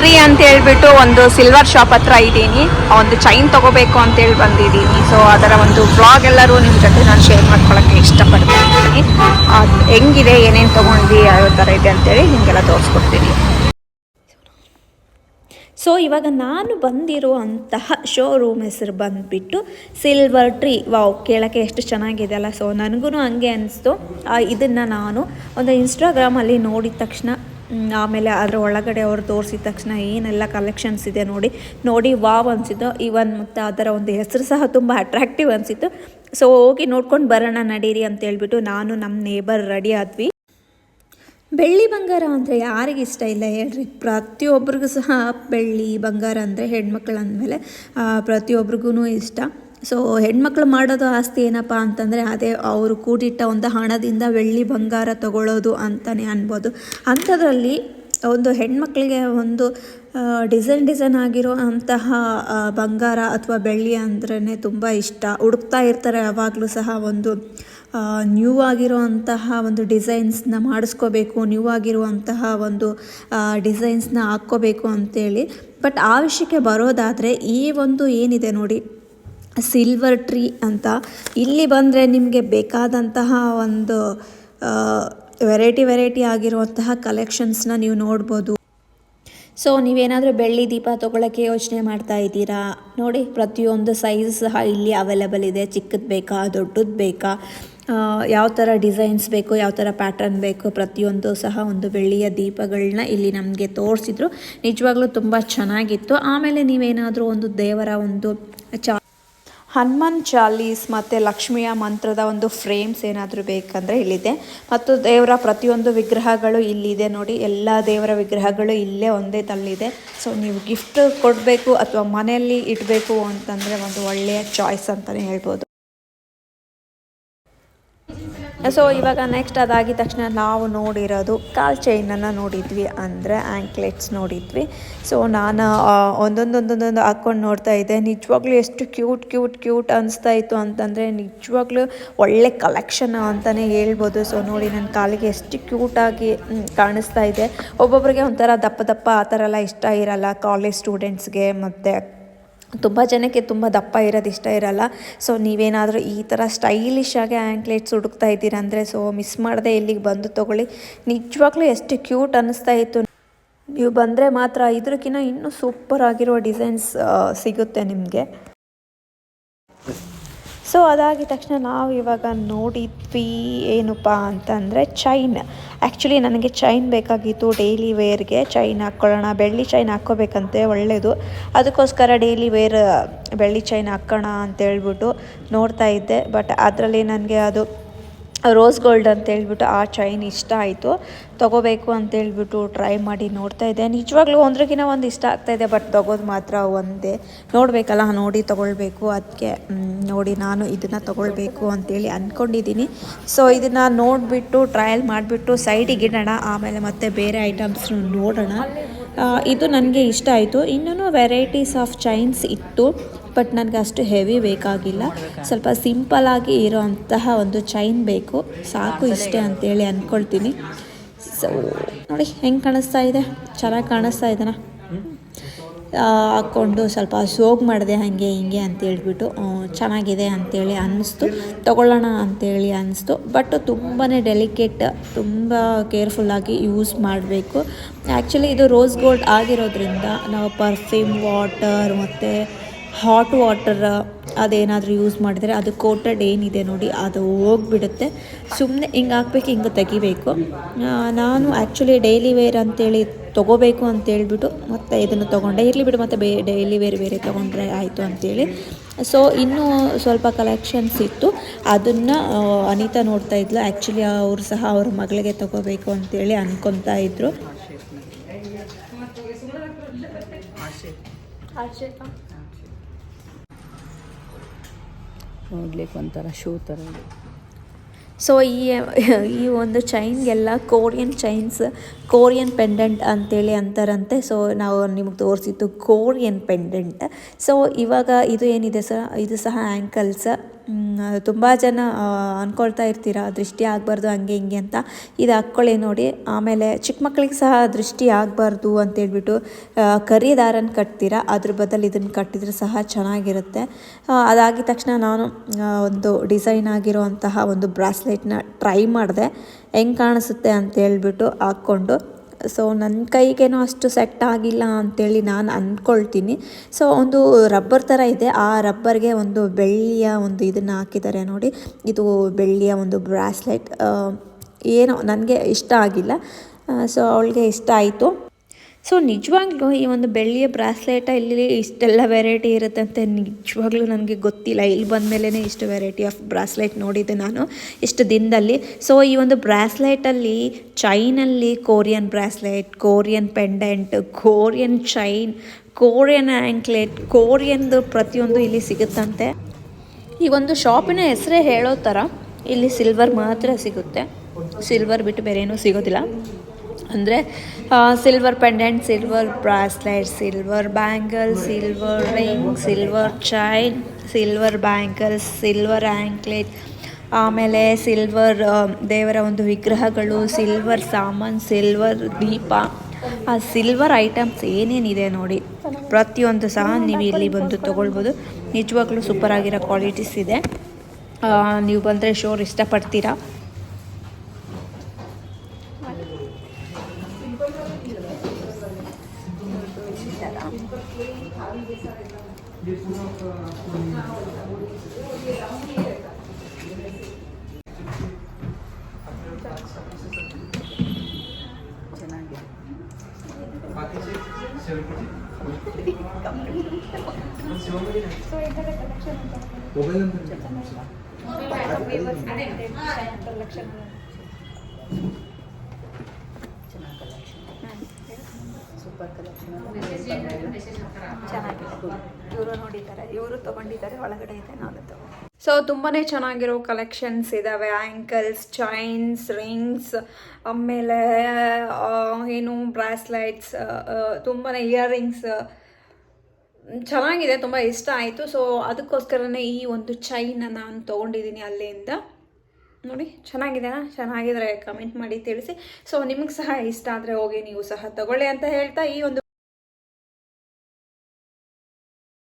Tree ಅಂತ ಹೇಳ್ಬಿಟ್ಟು ಒಂದು ಸಿಲ್ವರ್ ಶಾಪ್ ಹತ್ರ ಇದ್ದೀನಿ. ಒಂದು ಚೈನ್ ತಗೋಬೇಕು ಅಂತ ಹೇಳಿ ಬಂದಿದ್ದೀನಿ. ಸೊ ಅದರ ಒಂದು ಬ್ಲಾಗ್ ಎಲ್ಲರೂ ನಿಮ್ಮ ಜೊತೆ ನಾನು ಶೇರ್ ಮಾಡ್ಕೊಳ್ಳೋಕ್ಕೆ ಇಷ್ಟಪಡ್ತಾ ಇದ್ದೀನಿ ಅದು ಹೆಂಗಿದೆ, ಏನೇನು ತೊಗೊಂಡ್ವಿ, ಯಾವ ಥರ ಇದೆ ಅಂತೇಳಿ ನಿಮಗೆಲ್ಲ ತೋರಿಸ್ಕೊಡ್ತೀನಿ. ಸೊ ಇವಾಗ ನಾನು ಬಂದಿರುವಂತಹ ಶೋರೂಮ್ ಹೆಸರು ಬಂದುಬಿಟ್ಟು ಸಿಲ್ವರ್ ಟ್ರೀ ವಾವ್ ಕೇಳೋಕ್ಕೆ ಎಷ್ಟು ಚೆನ್ನಾಗಿದೆ ಅಲ್ಲ. ಸೊ ನನಗೂ ಹಂಗೆ ಅನಿಸ್ತು. ಇದನ್ನು ನಾನು ಒಂದು ಇನ್ಸ್ಟಾಗ್ರಾಮಲ್ಲಿ ನೋಡಿದ ತಕ್ಷಣ ಆಮೇಲೆ ಅದರ ಒಳಗಡೆ ಅವರು ತೋರಿಸಿದ ತಕ್ಷಣ ಏನೆಲ್ಲ ಕಲೆಕ್ಷನ್ಸ್ ಇದೆ ನೋಡಿ ನೋಡಿ ವಾವ್ ಅನಿಸಿದ್ದು ಇವನ್ ಮತ್ತು ಅದರ ಒಂದು ಹೆಸರು ಸಹ ತುಂಬ ಅಟ್ರಾಕ್ಟಿವ್ ಅನಿಸಿತ್ತು. ಸೊ ಹೋಗಿ ನೋಡ್ಕೊಂಡು ಬರೋಣ ನಡೀರಿ ಅಂತ ಹೇಳ್ಬಿಟ್ಟು ನಾನು ನಮ್ಮ ನೇಬರ್ ರೆಡಿ ಆದ್ವಿ. ಬೆಳ್ಳಿ ಬಂಗಾರ ಅಂದರೆ ಯಾರಿಗೆ ಇಷ್ಟ ಇಲ್ಲ ಹೇಳ್ರಿ? ಪ್ರತಿಯೊಬ್ಬರಿಗೂ ಸಹ ಬೆಳ್ಳಿ ಬಂಗಾರ ಅಂದರೆ ಹೆಣ್ಮಕ್ಳು ಅಂದಮೇಲೆ ಪ್ರತಿಯೊಬ್ರಿಗೂ ಇಷ್ಟ. ಸೊ ಹೆಣ್ಮಕ್ಳು ಮಾಡೋದು ಆಸ್ತಿ ಏನಪ್ಪ ಅಂತಂದರೆ, ಅದೇ ಅವರು ಕೂಡಿಟ್ಟ ಒಂದು ಹಣದಿಂದ ಬೆಳ್ಳಿ ಬಂಗಾರ ತಗೊಳ್ಳೋದು ಅಂತಲೇ ಅನ್ಬೋದು. ಅಂಥದ್ರಲ್ಲಿ ಒಂದು ಹೆಣ್ಮಕ್ಳಿಗೆ ಒಂದು ಡಿಸೈನ್ ಡಿಸೈನ್ ಆಗಿರೋ ಅಂತಹ ಬಂಗಾರ ಅಥವಾ ಬೆಳ್ಳಿ ಅಂದ್ರೇ ತುಂಬ ಇಷ್ಟ. ಹುಡುಕ್ತಾ ಇರ್ತಾರೆ ಯಾವಾಗಲೂ ಸಹ ಒಂದು ನ್ಯೂ ಆಗಿರುವಂತಹ ಒಂದು ಡಿಸೈನ್ಸ್ನ ಮಾಡಿಸ್ಕೋಬೇಕು ನ್ಯೂ ಆಗಿರುವಂತಹ ಒಂದು ಡಿಸೈನ್ಸ್ನ ಹಾಕ್ಕೋಬೇಕು ಅಂತೇಳಿ. ಬಟ್ ಆ ವಿಷಯಕ್ಕೆ ಬರೋದಾದರೆ ಈ ಒಂದು ಏನಿದೆ ನೋಡಿ ಸಿಲ್ವರ್ ಟ್ರೀ ಅಂತ. ಇಲ್ಲಿ ಬಂದರೆ ನಿಮಗೆ ಬೇಕಾದಂತಹ ಒಂದು ವೆರೈಟಿ ವೆರೈಟಿ ಆಗಿರುವಂತಹ ಕಲೆಕ್ಷನ್ಸ್ನ ನೀವು ನೋಡ್ಬೋದು. ಸೊ ನೀವೇನಾದರೂ ಬೆಳ್ಳಿ ದೀಪ ತೊಗೊಳಕ್ಕೆ ಯೋಚನೆ ಮಾಡ್ತಾ ಇದ್ದೀರಾ? ನೋಡಿ, ಪ್ರತಿಯೊಂದು ಸೈಜ್ ಸಹ ಇಲ್ಲಿ ಅವೈಲೇಬಲ್ ಇದೆ. ಚಿಕ್ಕದು ಬೇಕಾ, ದೊಡ್ಡದು ಬೇಕಾ? ಯಾವ ಥರ ಡಿಸೈನ್ಸ್ ಬೇಕು, ಯಾವ ಥರ ಪ್ಯಾಟರ್ನ್ ಬೇಕು, ಪ್ರತಿಯೊಂದು ಸಹ ಒಂದು ಬೆಳ್ಳಿಯ ದೀಪಗಳನ್ನ ಇಲ್ಲಿ ನಮಗೆ ತೋರಿಸಿದ್ರು. ನಿಜವಾಗ್ಲೂ ತುಂಬ ಚೆನ್ನಾಗಿತ್ತು. ಆಮೇಲೆ ನೀವೇನಾದರೂ ಒಂದು ದೇವರ ಒಂದು ಚಾ ಹನುಮಾನ್ ಚಾಲೀಸ್ ಮತ್ತು ಲಕ್ಷ್ಮಿಯ ಮಂತ್ರದ ಒಂದು ಫ್ರೇಮ್ಸ್ ಏನಾದರೂ ಬೇಕಂದರೆ ಇಲ್ಲಿದೆ. ಮತ್ತು ದೇವರ ಪ್ರತಿಯೊಂದು ವಿಗ್ರಹಗಳು ಇಲ್ಲಿದೆ ನೋಡಿ. ಎಲ್ಲ ದೇವರ ವಿಗ್ರಹಗಳು ಇಲ್ಲೇ ಒಂದೇ ತಲ್ಲಿದೆ. ಸೊ ನೀವು ಗಿಫ್ಟ್ ಕೊಡಬೇಕು ಅಥವಾ ಮನೆಯಲ್ಲಿ ಇಡಬೇಕು ಅಂತಂದರೆ ಒಂದು ಒಳ್ಳೆಯ ಚಾಯ್ಸ್ ಅಂತಲೇ ಹೇಳ್ಬೋದು. ಸೊ ಇವಾಗ ನೆಕ್ಸ್ಟ್ ಅದಾಗಿದ ತಕ್ಷಣ ನಾವು ನೋಡಿರೋದು ಕಾಲ್ ಚೈನನ್ನು ನೋಡಿದ್ವಿ ಅಂದರೆ ಆ್ಯಂಕ್ಲೆಟ್ಸ್ ನೋಡಿದ್ವಿ. ಸೊ ನಾನು ಒಂದೊಂದೊಂದೊಂದೊಂದು ಒಂದೊಂದು ಒಂದೊಂದೊಂದು ಹಾಕ್ಕೊಂಡು ನೋಡ್ತಾ ಇದ್ದೆ. ನಿಜವಾಗ್ಲೂ ಎಷ್ಟು ಕ್ಯೂಟ್ ಕ್ಯೂಟ್ ಕ್ಯೂಟ್ ಅನಿಸ್ತಾ ಇತ್ತು ಅಂತಂದರೆ ನಿಜವಾಗ್ಲೂ ಒಳ್ಳೆ ಕಲೆಕ್ಷನ್ ಅಂತಲೇ ಹೇಳ್ಬೋದು. ಸೊ ನೋಡಿ ನನ್ನ ಕಾಲಿಗೆ ಎಷ್ಟು ಕ್ಯೂಟಾಗಿ ಕಾಣಿಸ್ತಾ ಇದೆ. ಒಬ್ಬೊಬ್ಬರಿಗೆ ಒಂಥರ ದಪ್ಪ ದಪ್ಪ ಆ ಥರ ಎಲ್ಲ ಇಷ್ಟ ಇರಲ್ಲ. ಕಾಲೇಜ್ ಸ್ಟೂಡೆಂಟ್ಸ್ಗೆ ಮತ್ತು ತುಂಬ ಜನಕ್ಕೆ ತುಂಬ ದಪ್ಪ ಇರೋದು ಇಷ್ಟ ಇರಲ್ಲ. ಸೊ ನೀವೇನಾದರೂ ಈ ಥರ ಸ್ಟೈಲಿಶ್ ಆಗಿ ಆ್ಯಂಕ್ಲೆಟ್ಸ್ ಹುಡುಕ್ತಾ ಇದ್ದೀರಾ ಅಂದರೆ ಸೊ ಮಿಸ್ ಮಾಡದೆ ಇಲ್ಲಿಗೆ ಬಂದು ತೊಗೊಳ್ಳಿ. ನಿಜವಾಗ್ಲೂ ಎಷ್ಟು ಕ್ಯೂಟ್ ಅನ್ನಿಸ್ತಾ ಇತ್ತು. ನೀವು ಬಂದರೆ ಮಾತ್ರ ಇದ್ರಕ್ಕಿಂತ ಇನ್ನೂ ಸೂಪರ್ ಆಗಿರೋ ಡಿಸೈನ್ಸ್ ಸಿಗುತ್ತೆ ನಿಮಗೆ. ಸೊ ಅದಾಗಿದ ತಕ್ಷಣ ನಾವು ಇವಾಗ ನೋಡಿದ್ವಿ ಏನಪ್ಪ ಅಂತಂದರೆ ಚೈನ್. ಆ್ಯಕ್ಚುಲಿ ನನಗೆ ಚೈನ್ ಬೇಕಾಗಿತ್ತು ಡೈಲಿ ವೇರ್ಗೆ ಚೈನ್ ಹಾಕ್ಕೊಳ್ಳೋಣ, ಬೆಳ್ಳಿ ಚೈನ್ ಹಾಕ್ಕೋಬೇಕಂತೆ ಒಳ್ಳೆಯದು ಅದಕ್ಕೋಸ್ಕರ ಡೈಲಿ ವೇರ್ ಬೆಳ್ಳಿ ಚೈನ್ ಹಾಕೋಣ ಅಂತ ಹೇಳ್ಬಿಟ್ಟು ನೋಡ್ತಾ ಇದ್ದೆ. ಬಟ್ ಅದರಲ್ಲಿ ನನಗೆ ಅದು ರೋಸ್ ಗೋಲ್ಡ್ ಅಂತ ಹೇಳ್ಬಿಟ್ಟು ಆ ಚೈನ್ ಇಷ್ಟ ಆಯಿತು. ತೊಗೋಬೇಕು ಅಂತ ಹೇಳ್ಬಿಟ್ಟು ಟ್ರೈ ಮಾಡಿ ನೋಡ್ತಾ ಇದ್ದೆ. ನಿಜವಾಗ್ಲೂ ಒಂದ್ರಗಿನ ಒಂದು ಇಷ್ಟ ಆಗ್ತಾ ಇದೆ, ಬಟ್ ತೊಗೋದು ಮಾತ್ರ ಒಂದೇ. ನೋಡಬೇಕಲ್ಲ, ನೋಡಿ ತೊಗೊಳ್ಬೇಕು. ಅದಕ್ಕೆ ನೋಡಿ ನಾನು ಇದನ್ನು ತೊಗೊಳ್ಬೇಕು ಅಂತೇಳಿ ಅಂದ್ಕೊಂಡಿದ್ದೀನಿ ಸೊ ಇದನ್ನು ನೋಡಿಬಿಟ್ಟು ಟ್ರಯಲ್ ಮಾಡಿಬಿಟ್ಟು ಸೈಡಿಗೆ ಇಡೋಣ. ಆಮೇಲೆ ಮತ್ತೆ ಬೇರೆ ಐಟಮ್ಸ್ ನೋಡೋಣ. ಇದು ನನಗೆ ಇಷ್ಟ ಆಯಿತು. ಇನ್ನೂ ವೆರೈಟೀಸ್ ಆಫ್ ಚೈನ್ಸ್ ಇತ್ತು. ಬಟ್ ನನಗೆ ಅಷ್ಟು ಹೆವಿ ಬೇಕಾಗಿಲ್ಲ. ಸ್ವಲ್ಪ ಸಿಂಪಲಾಗಿ ಇರೋವಂತಹ ಒಂದು ಚೈನ್ ಬೇಕು. ಸಾಕು ಇಷ್ಟೇ ಅಂತೇಳಿ ಅಂದ್ಕೊಳ್ತೀನಿ ಸೊ ನೋಡಿ ಹೆಂಗೆ ಕಾಣಿಸ್ತಾ ಇದೆ? ಚೆನ್ನಾಗಿ ಕಾಣಿಸ್ತಾ ಇದೆನಾ? ಹಾಕ್ಕೊಂಡು ಸ್ವಲ್ಪ ಸೋಗ್ ಮಾಡಿದೆ ಹಾಗೆ ಹಿಂಗೆ ಅಂತೇಳ್ಬಿಟ್ಟು ಚೆನ್ನಾಗಿದೆ ಅಂತೇಳಿ ಅನ್ನಿಸ್ತು. ತೊಗೊಳ್ಳೋಣ ಅಂತೇಳಿ ಅನ್ನಿಸ್ತು. ಬಟ್ ತುಂಬಾ ಡೆಲಿಕೇಟ್, ತುಂಬ ಕೇರ್ಫುಲ್ಲಾಗಿ ಯೂಸ್ ಮಾಡಬೇಕು. ಆ್ಯಕ್ಚುಲಿ ಇದು ರೋಸ್ ಗೋಲ್ಡ್ ಆಗಿರೋದ್ರಿಂದ ನಾವು ಪರ್ಫ್ಯೂಮ್, ವಾಟರ್ ಮತ್ತು ಹಾಟ್ ವಾಟರ್ ಅದೇನಾದರೂ ಯೂಸ್ ಮಾಡಿದರೆ ಅದು ಕೋಟೆಡ್ ಏನಿದೆ ನೋಡಿ ಅದು ಹೋಗ್ಬಿಡುತ್ತೆ. ಸುಮ್ಮನೆ ಹಿಂಗೆ ಹಾಕ್ಬೇಕು ಹಿಂಗೆ ತೆಗಿಬೇಕು. ನಾನು ಆ್ಯಕ್ಚುಲಿ ಡೈಲಿ ವೇರ್ ಅಂತೇಳಿ ತೊಗೋಬೇಕು ಅಂತೇಳ್ಬಿಟ್ಟು ಮತ್ತೆ ಇದನ್ನು ತೊಗೊಂಡೆ. ಇರಲಿ ಬಿಡು ಮತ್ತು ಬೇ ಡೈಲಿ ವೇರ್ ಬೇರೆ ತೊಗೊಂಡ್ರೆ ಆಯಿತು ಅಂತೇಳಿ. ಸೊ ಇನ್ನೂ ಸ್ವಲ್ಪ ಕಲೆಕ್ಷನ್ಸ್ ಇತ್ತು. ಅದನ್ನು ಅನಿತಾ ನೋಡ್ತಾ ಇದ್ಲು. ಆ್ಯಕ್ಚುಲಿ ಅವರು ಸಹ ಅವ್ರ ಮಗಳಿಗೆ ತೊಗೋಬೇಕು ಅಂತೇಳಿ ಅಂದ್ಕೊತಾ ಇದ್ರು. ನೋಡ್ಲಿಕ್ಕೆ ಒಂಥರ ಶೂ ಥರ ಸೊ ಈ ಈ ಒಂದು ಚೈನ್ಗೆಲ್ಲ ಕೋರಿಯನ್ ಚೈನ್ಸ್ ಕೋರಿಯನ್ ಪೆಂಡೆಂಟ್ ಅಂತೇಳಿ ಅಂತಾರಂತೆ. ಸೊ ನಾವು ನಿಮಗೆ ತೋರಿಸಿದ್ದು ಕೋರಿಯನ್ ಪೆಂಡೆಂಟ್ ಸೊ ಇವಾಗ ಇದು ಏನಿದೆ ಸರ್ ಇದು ಸಹ ಆ್ಯಂಕಲ್ಸ್ ತುಂಬ ಜನ ಅಂದ್ಕೊಳ್ತಾ ಇರ್ತೀರ ದೃಷ್ಟಿ ಆಗಬಾರ್ದು, ಹಂಗೆ ಹಿಂಗೆ ಅಂತ. ಇದು ಹಾಕ್ಕೊಳ್ಳಿ ನೋಡಿ. ಆಮೇಲೆ ಚಿಕ್ಕ ಮಕ್ಕಳಿಗೆ ಸಹ ದೃಷ್ಟಿ ಆಗಬಾರ್ದು ಅಂತೇಳ್ಬಿಟ್ಟು ಕರಿ ದಾರನ ಕಟ್ತೀರ, ಅದ್ರ ಬದಲು ಇದನ್ನು ಕಟ್ಟಿದ್ರೆ ಸಹ ಚೆನ್ನಾಗಿರುತ್ತೆ. ಅದಾಗಿದ ತಕ್ಷಣ ನಾನು ಒಂದು ಡಿಸೈನ್ ಆಗಿರೋವಂತಹ ಒಂದು ಬ್ರಾಸ್ಲೆಟ್ನ ಟ್ರೈ ಮಾಡಿದೆ. ಹೆಂಗೆ ಕಾಣಿಸುತ್ತೆ ಅಂತ ಹೇಳ್ಬಿಟ್ಟು ಹಾಕ್ಕೊಂಡು ಸೊ ನನ್ನ ಕೈಗೇನೋ ಅಷ್ಟು ಸೆಟ್ ಆಗಿಲ್ಲ ಅಂತೇಳಿ ನಾನು ಅಂದ್ಕೊಳ್ತೀನಿ ಸೊ ಒಂದು ರಬ್ಬರ್ ಥರ ಇದೆ. ಆ ರಬ್ಬರ್ಗೆ ಒಂದು ಬೆಳ್ಳಿಯ ಒಂದು ಇದನ್ನು ಹಾಕಿದ್ದಾರೆ ನೋಡಿ. ಇದು ಬೆಳ್ಳಿಯ ಒಂದು ಬ್ರಾಸ್ಲೆಟ್ ಏನೋ ನನಗೆ ಇಷ್ಟ ಆಗಿಲ್ಲ. ಸೊ ಅವಳಿಗೆ ಇಷ್ಟ ಆಯಿತು. ಸೊ ನಿಜವಾಗ್ಲೂ ಈ ಒಂದು ಬೆಳ್ಳಿಯ ಬ್ರಾಸ್ಲೇಟ ಇಲ್ಲಿ ಇಷ್ಟೆಲ್ಲ ವೆರೈಟಿ ಇರುತ್ತೆ ಅಂತ ನಿಜವಾಗ್ಲೂ ನನಗೆ ಗೊತ್ತಿಲ್ಲ. ಇಲ್ಲಿ ಬಂದಮೇಲೆ ಇಷ್ಟು ವೆರೈಟಿ ಆಫ್ ಬ್ರಾಸ್ಲೆಟ್ ನೋಡಿದ್ದೆ ನಾನು ಇಷ್ಟು ದಿನದಲ್ಲಿ. ಸೊ ಈ ಒಂದು ಬ್ರಾಸ್ಲೆಟಲ್ಲಿ ಚೈನಲ್ಲಿ Korean bracelet, Korean pendant, Korean chain, Korean anklet ಕೋರಿಯನ್ದು ಪ್ರತಿಯೊಂದು ಇಲ್ಲಿ ಸಿಗುತ್ತಂತೆ. ಈ ಒಂದು ಶಾಪಿನ ಹೆಸರೇ ಹೇಳೋ ಥರ ಇಲ್ಲಿ ಸಿಲ್ವರ್ ಮಾತ್ರ ಸಿಗುತ್ತೆ. ಸಿಲ್ವರ್ ಬಿಟ್ಟು ಬೇರೆ ಏನೂ ಸಿಗೋದಿಲ್ಲ. ಅಂದರೆ silver pendant silver bracelet silver bangle silver ring silver chain silver bangles silver anklet ಆಮೇಲೆ ಸಿಲ್ವರ್ ದೇವರ ಒಂದು ವಿಗ್ರಹಗಳು ಸಿಲ್ವರ್ ಸಾಮಾನು ಸಿಲ್ವರ್ ದೀಪ. ಆ ಸಿಲ್ವರ್ ಐಟಮ್ಸ್ ಏನೇನಿದೆ ನೋಡಿ, ಪ್ರತಿಯೊಂದು ಸಹ ನೀವು ಇಲ್ಲಿ ಬಂದು ತೊಗೊಳ್ಬೋದು. ನಿಜವಾಗ್ಲೂ ಸೂಪರ್ ಆಗಿರೋ ಕ್ವಾಲಿಟೀಸ್ ಇದೆ. ನೀವು ಬಂದರೆ ಶೋರ್ ಇಷ್ಟಪಡ್ತೀರಾ? ಚೆನ್ನಾಗಿದೆ ಚೆನ್ನಾಗಿ ಸೂಪರ್ ಕಲೆಕ್ಷನ್ ಚೆನ್ನಾಗಿದೆ ಇವರು ನೋಡಿದ್ದಾರೆ ಇವರು ತಗೊಂಡಿದ್ದಾರೆ ಒಳಗಡೆ ಇದೆ ನಾನು ತಗೊಂಡೆ ಸೊ ತುಂಬಾ ಚೆನ್ನಾಗಿರೋ ಕಲೆಕ್ಷನ್ಸ್ ಇದ್ದಾವೆ ಆ್ಯಂಕಲ್ಸ್ ಚೈನ್ಸ್ ರಿಂಗ್ಸ್ ಆಮೇಲೆ ಏನು ಬ್ರಾಸ್ಲೈಟ್ಸ್ ತುಂಬಾ ಇಯರಿಂಗ್ಸ್ ಚೆನ್ನಾಗಿದೆ, ತುಂಬ ಇಷ್ಟ ಆಯಿತು. ಸೊ ಅದಕ್ಕೋಸ್ಕರನೇ ಈ ಒಂದು ಚೈನನ್ನು ನಾನು ತೊಗೊಂಡಿದ್ದೀನಿ ಅಲ್ಲಿಂದ. ನೋಡಿ ಚೆನ್ನಾಗಿದೆನಾ ಚೆನ್ನಾಗಿದ್ರೆ ಕಮೆಂಟ್ ಮಾಡಿ ತಿಳಿಸಿ. ಸೊ ನಿಮಗೆ ಸಹ ಇಷ್ಟ ಆದರೆ ಹೋಗಿ ನೀವು ಸಹ ತಗೊಳ್ಳಿ ಅಂತ ಹೇಳ್ತಾ ಈ ಒಂದು